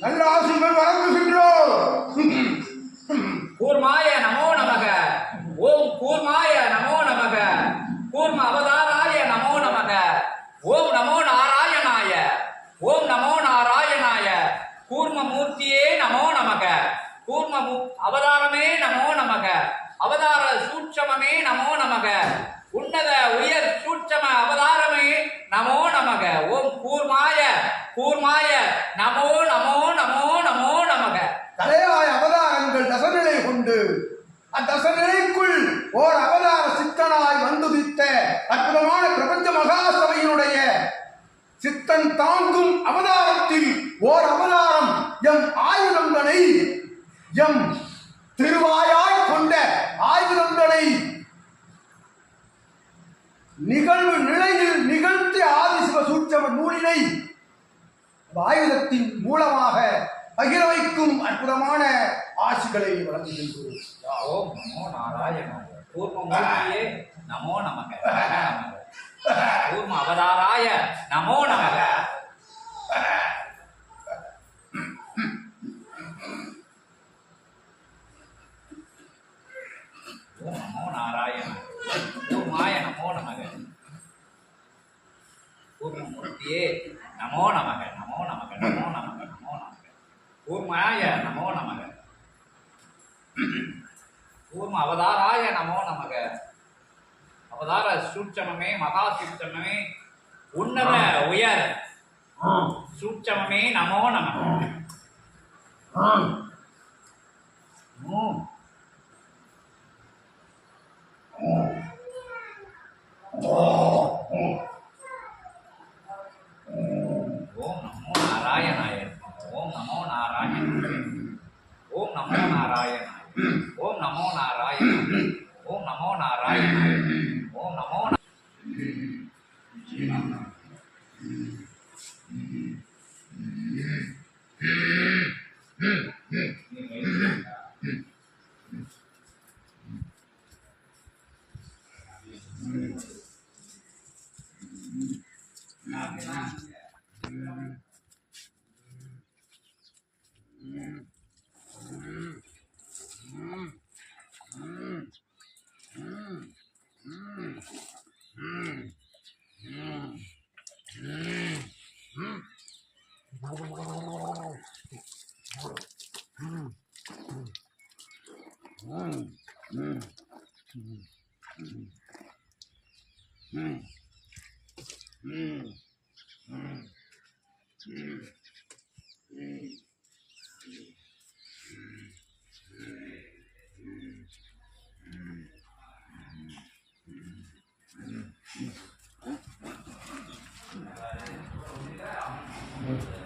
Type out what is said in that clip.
நல்ல ஆசிகள் வழங்குகின்றோம் கூர்மாய நமோ நமக. ஓம் கூர்மாய நமோ நமக. கூர்ம அவதாராய நமோ நமக. ஓம் நமோ நாராயணாய. ஓம் நமோ நாராயணாய. கூர்ம மூர்த்தியே நமோ நமக. கூர்ம அவதாரமே நமோ நமக. அவதார சூட்சமமே நமோ நமக உன்னத உயர் சூட்சம அவதாரமே நமோ நமக ஓம் கூர்மாய கூர்மாய நமோ நமோ நமோ நமோ நமக தலையாய அவதாரங்கள் தசநிலை கொண்டு அத்தசநிலைக்குள் ஓர் அவதார சித்தனாய் வந்துதித்த அற்புதமான பிரபஞ்ச மகாசபையினுடைய சித்தன் தாங்கும் அவதாரத்தில் ஓர் அவதாரம் எம் ஆயுதங்களை எம் திருவாயாய் கொண்ட ஆயுதங்களை நிகழ்வு நிலையில் நிகழ்த்திய ஆதிசிவ சூட்சம நூலினை ஆயுதத்தின் மூலமாக பகிர வைக்கும் அற்புதமான ஆசிகளை வழங்குகின்றோம். நமோ நாராயணாய கூர்மமூர்த்தியே நமோ நமக. நமக அவதாராய நமோ நமக ஓம் நமோ நாராயண கூர்மாய நமோ நமக. கூர்மமூர்த்தியே நமோ நமக நமோ நமக நமோ நமக நமோ நமக. கூர்மாய நமோ நமக. கூர்ம அவதாராய நமோ நமக. அவதார சூட்சமமே மகா சூட்சமமே உன்னத உயர். சூட்சமமே நமோ நமக. నమో నారాయణ ఓం నమో నారాయణ ఓం నమో నారాయణ ఓం నమో Thank you. Mm-hmm.